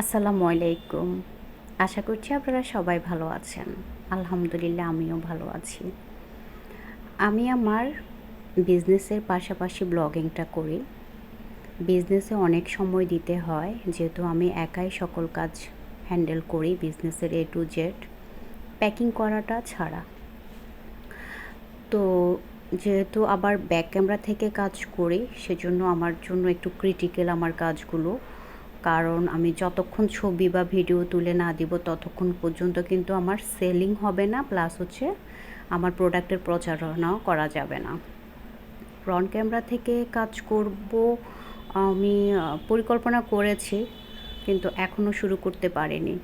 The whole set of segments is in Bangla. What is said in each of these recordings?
আসসালামু আলাইকুম। আশা করছি আপনারা সবাই ভালো আছেন। আলহামদুলিল্লাহ, আমিও ভালো আছি। আমি আমার বিজনেসের পাশাপাশি ব্লগিংটা করি। বিজনেসে অনেক সময় দিতে হয়, যেহেতু আমি একাই সকল কাজ হ্যান্ডেল করি বিজনেসের এ টু জেড। প্যাকিং করাটা ছাড়া। তো যেহেতু আবার ব্যাক ক্যামেরা থেকে কাজ করি, সেজন্য আমার জন্য একটু ক্রিটিক্যাল আমার কাজগুলো। কারণ আমি যতক্ষণ ছবি বা ভিডিও তুলে না দিব ততক্ষণ পর্যন্ত কিন্তু আমার সেলিং হবে না প্লাস হচ্ছে আমার প্রোডাক্টের প্রচারণাও করা যাবে না। ফ্রন্ট ক্যামেরা থেকে কাজ করব আমি পরিকল্পনা করেছি, কিন্তু এখনও শুরু করতে পারিনি।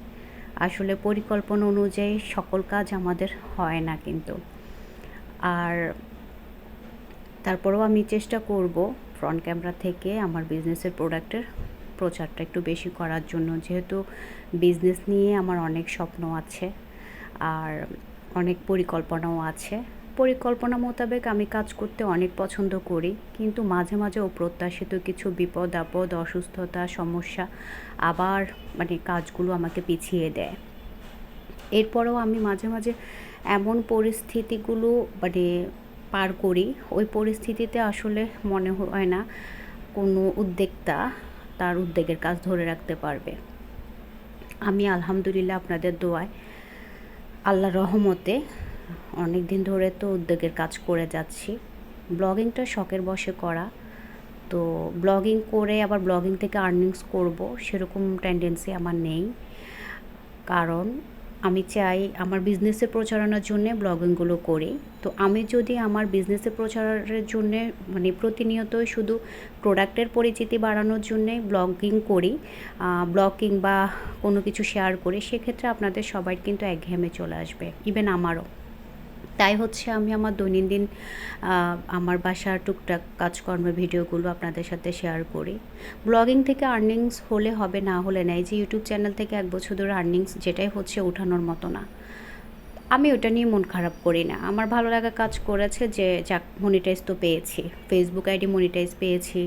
আসলে পরিকল্পনা অনুযায়ী সকল কাজ আমাদের হয় না কিন্তু। আর তারপরেও আমি চেষ্টা করব ফ্রন্ট ক্যামেরা থেকে আমার বিজনেসের প্রোডাক্টের প্রচারটা একটু বেশি করার জন্য। যেহেতু বিজনেস নিয়ে আমার অনেক স্বপ্ন আছে, আর অনেক পরিকল্পনাও আছে। পরিকল্পনা মোতাবেক আমি কাজ করতে অনেক পছন্দ করি, কিন্তু মাঝে মাঝে অপ্রত্যাশিত কিছু বিপদ, আপদ, অসুস্থতা, সমস্যা আবার মানে কাজগুলো আমাকে পিছিয়ে দেয়। এরপরেও আমি মাঝে মাঝে এমন পরিস্থিতিগুলো মানে পার করি। ওই পরিস্থিতিতে আসলে মনে হয় না কোনো উদ্যোক্তা তার উদ্বেগের কাজ ধরে রাখতে পারবে। আমি আলহামদুলিল্লাহ আপনাদের দোয়ায় আল্লাহ রহমতে অনেক দিন ধরে তো উদ্যোগের কাজ করে যাচ্ছি। ব্লগিংটা শখের বসে করা। তো ব্লগিং করে আবার ব্লগিং থেকে আর্নিংস করব, সেরকম টেন্ডেন্সি আমার নেই। কারণ আমি চাই আমার বিজনেসের প্রচারণার জন্য ব্লগিংগুলো করি। তো আমি যদি আমার বিজনেসের প্রচারের জন্য মানে প্রতিনিয়ত শুধু প্রোডাক্টের পরিচিতি বাড়ানোর জন্যে ব্লগিং করি ব্লগিং বা কোনো কিছু শেয়ার করি, সেক্ষেত্রে আপনাদের সবাই কিন্তু একঘেয়েমে চলে আসবে ইভেন আমারও। তাই হচ্ছে আমি আমার দৈনন্দিন আমার বাসার টুকটাক কাজকর্মের ভিডিওগুলো আপনাদের সাথে শেয়ার করি। ব্লগিং থেকে আর্নিংস হলে হবে না হলে নেই যে ইউটিউব চ্যানেল থেকে এক বছর ধরে আর্নিংস যেটাই হচ্ছে ওঠানোর মতো না। আমি ওটা নিয়ে মন খারাপ করি না। আমার ভালো লাগা কাজ করেছে যে যাক মনিটাইজ তো পেয়েছি। ফেসবুক আইডি মনিটাইজ পেয়েছি,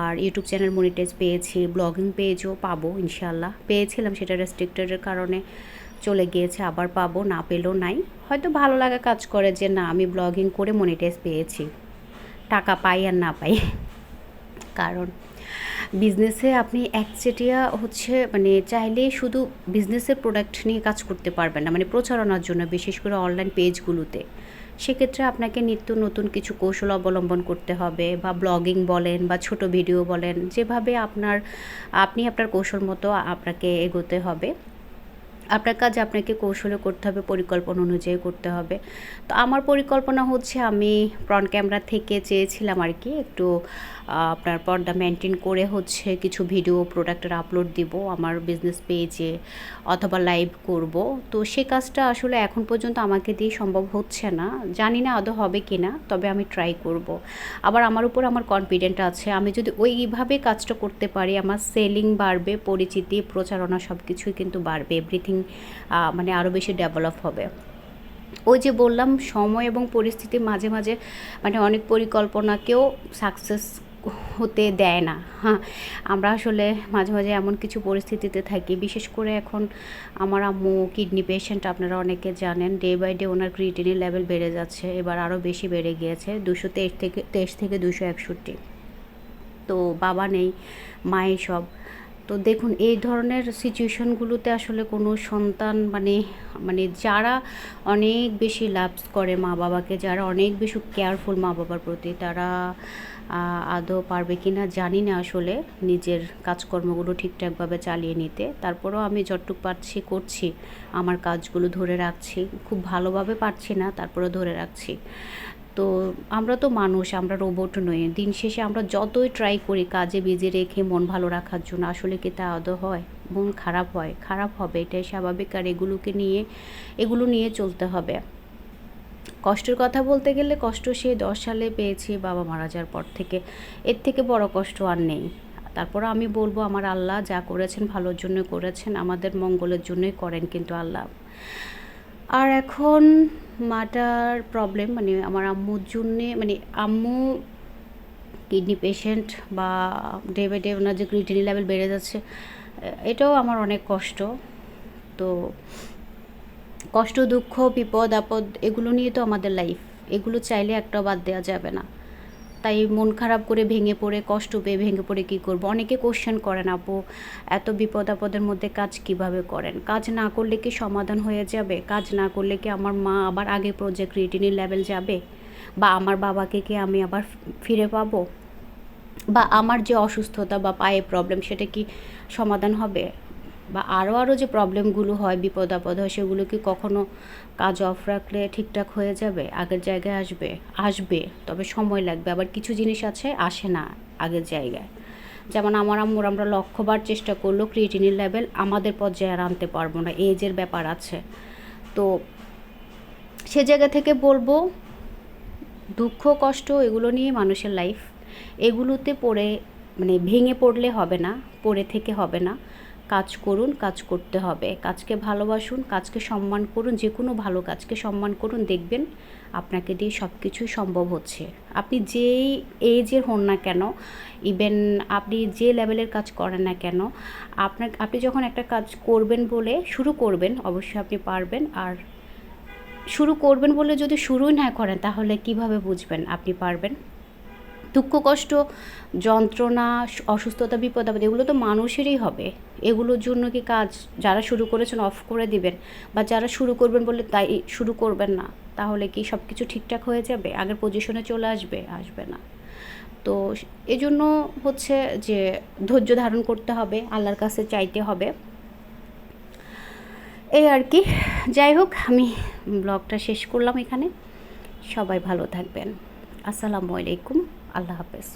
আর ইউটিউব চ্যানেল মনিটাইজ পেয়েছি ব্লগিং পেজও পাবো ইনশাল্লাহ পেয়েছিলাম সেটা রেস্ট্রিক্টেডের কারণে। চলে গিয়েছে, আবার পাবো, না পেলেও নাই। হয়তো ভালো লাগা কাজ করে যে, না, আমি ব্লগিং করে মনিটাইজ পেয়েছি। টাকা পাই আর না পাই। কারণ বিজনেসে আপনি একচেটিয়া হচ্ছে মানে চাইলে শুধু বিজনেসের প্রোডাক্ট নিয়ে কাজ করতে পারবেন না। মানে প্রচারণার জন্য, বিশেষ করে অনলাইন পেজগুলোতে সেক্ষেত্রে আপনাকে নিত্য নতুন কিছু কৌশল অবলম্বন করতে হবে, বা ব্লগিং বলেন, বা ছোট ভিডিও বলেন, যেভাবে আপনার, আপনি আপনার কৌশল মতো আপনাকে এগোতে হবে। আপনার কাজ আপনাকে কৌশলে করতে হবে, পরিকল্পনা অনুযায়ী করতে হবে। তো আমার পরিকল্পনা হচ্ছে আমি ফ্রন্ট ক্যামেরা থেকে চেয়েছিলাম আর কি, একটু আপনার পর্দা মেনটেন করে হচ্ছে কিছু ভিডিও প্রোডাক্টের আপলোড দিব আমার বিজনেস পেজে অথবা লাইভ করব। তো সে কাজটা আসলে এখন পর্যন্ত আমাকে দিয়ে সম্ভব হচ্ছে না। জানি না আদৌ হবে কি না তবে আমি ট্রাই করব। আবার আমার উপর আমার কনফিডেন্ট আছে, আমি যদি ওইভাবে কাজটা করতে পারি, আমার সেলিং বাড়বে, পরিচিতি, প্রচারণা সব কিছুই কিন্তু বাড়বে এভরিথিং মানে আরও বেশি ডেভেলপ হবে। ওই যে বললাম, সময় এবং পরিস্থিতি মাঝে মাঝে মানে অনেক পরিকল্পনাকেও সাকসেস হতে দেয় না। হ্যাঁ আমরা আসলে মাঝে মাঝে এমন কিছু পরিস্থিতিতে থাকি, বিশেষ করে এখন আমার আম্মু কিডনি পেশেন্ট আপনারা অনেকে জানেন ডে বাই ডে ওনার ক্রিটিনের লেভেল বেড়ে যাচ্ছে, এবার আরও বেশি বেড়ে গিয়েছে দুশো তেইশ থেকে তেইশ থেকে দুশো একষট্টি। তো বাবা নেই, মাই সব। তো দেখুন, এই ধরনের সিচুয়েশনগুলোতে আসলে কোনো সন্তান মানে মানে যারা অনেক বেশি লাভ করে মা বাবাকে যারা অনেক বেশি কেয়ারফুল মা বাবার প্রতি, তারা আদৌ পারবে কি না জানি না আসলে নিজের কাজকর্মগুলো ঠিকঠাকভাবে চালিয়ে নিতে। তারপরেও আমি যতটুকু পারছি করছি, আমার কাজগুলো ধরে রাখছি। খুব ভালোভাবে পারছি না তারপরে ধরে রাখছি। তো আমরা তো মানুষ, আমরা রোবট নই। দিন শেষে আমরা যতই ট্রাই করি কাজে বিজি রেখে মন ভালো রাখার জন্য, আসলে কি তা আদৌ হয়? মন খারাপ হয়? খারাপ হবে, এটাই স্বাভাবিক। আর এগুলোকে নিয়ে, এগুলো নিয়ে চলতে হবে। কষ্টের কথা বলতে গেলে কষ্ট সে দশ সালে পেয়েছি, বাবা মারা যাওয়ার পর থেকে। এর থেকে বড় কষ্ট আর নেই। তারপর আমি বলব, আমার আল্লাহ যা করেছেন ভালোর জন্য করেছেন, আমাদের মঙ্গলের জন্যই করেন কিন্তু আল্লাহ। আর এখন মাটার প্রবলেম মানে আমার আম্মুর জন্যে মানে আম্মু কিডনি পেশেন্ট বা ডে বাই ডে ওনার যে ক্রিটিনি লেভেল বেড়ে যাচ্ছে এটাও আমার অনেক কষ্ট। তো কষ্ট, দুঃখ, বিপদ, আপদ, এগুলো নিয়ে তো আমাদের লাইফ এগুলো চাইলে একটা বাদ দেওয়া যাবে না। তাই মন খারাপ করে ভেঙে পড়ে, কষ্ট পেয়ে ভেঙে পড়ে কী করব? অনেকে কোশ্চেন করেন, আপু, এত বিপদ আপদের মধ্যে কাজ কীভাবে করেন? কাজ না করলে কি সমাধান হয়ে যাবে? কাজ না করলে কি আমার মা আবার আগে প্রজেক্ট রিটিনের লেভেল যাবে? বা আমার বাবাকে কি আমি আবার ফিরে পাবো? বা আমার যে অসুস্থতা বা পায়ে প্রবলেম সেটা কি সমাধান হবে? বা আরও আরও যে প্রবলেমগুলো হয়, বিপদ আপদ হয়, সেগুলো কি কখনো কাজ অফ রাখলে ঠিকঠাক হয়ে যাবে? আগের জায়গায় আসবে আসবে, তবে সময় লাগবে। আবার কিছু জিনিস আছে, আসে না আগের জায়গায়। যেমন আমার আম্মুর আমরা লক্ষ্যবার চেষ্টা করল ক্রিয়েটিনির লেভেল আমাদের পর্যায়ে আর আনতে পারব না এজের ব্যাপার আছে। তো সে জায়গা থেকে বলব, দুঃখ, কষ্ট এগুলো নিয়ে মানুষের লাইফ এগুলোতে পড়ে মানে ভেঙে পড়লে হবে না, পড়ে থেকে হবে না। কাজ করুন, কাজ করতে হবে। কাজকে ভালোবাসুন, কাজকে সম্মান করুন, যে কোনো ভালো কাজকে সম্মান করুন, দেখবেন আপনাকে দিয়ে সব কিছুই সম্ভব হচ্ছে। আপনি যেই এজের হন না কেন ইভেন আপনি যে লেভেলের কাজ করেন না কেন আপনার আপনি যখন একটা কাজ করবেন বলে শুরু করবেন, অবশ্যই আপনি পারবেন। আর শুরু করবেন বলে যদি শুরুই না করেন, তাহলে কীভাবে বুঝবেন? আপনি পারবেন? দুঃখ, কষ্ট, যন্ত্রণা, অসুস্থতা, বিপদ, আপদ, এগুলো তো মানুষেরই হবে। এগুলোর জন্য কি কাজ যারা শুরু করেছেন অফ করে দিবেন বা যারা শুরু করবেন বলে তাই শুরু করবেন না? তাহলে কি সব কিছু ঠিকঠাক হয়ে যাবে? আগের পজিশনে চলে আসবে? আসবে না। তো এজন্য হচ্ছে যে ধৈর্য ধারণ করতে হবে, আল্লাহর কাছে চাইতে হবে। এই আর কি। যাই হোক, আমি ব্লগটা শেষ করলাম এখানে। সবাই ভালো থাকবেন। আসসালামু আলাইকুম। আল্লাহ হাফেজ।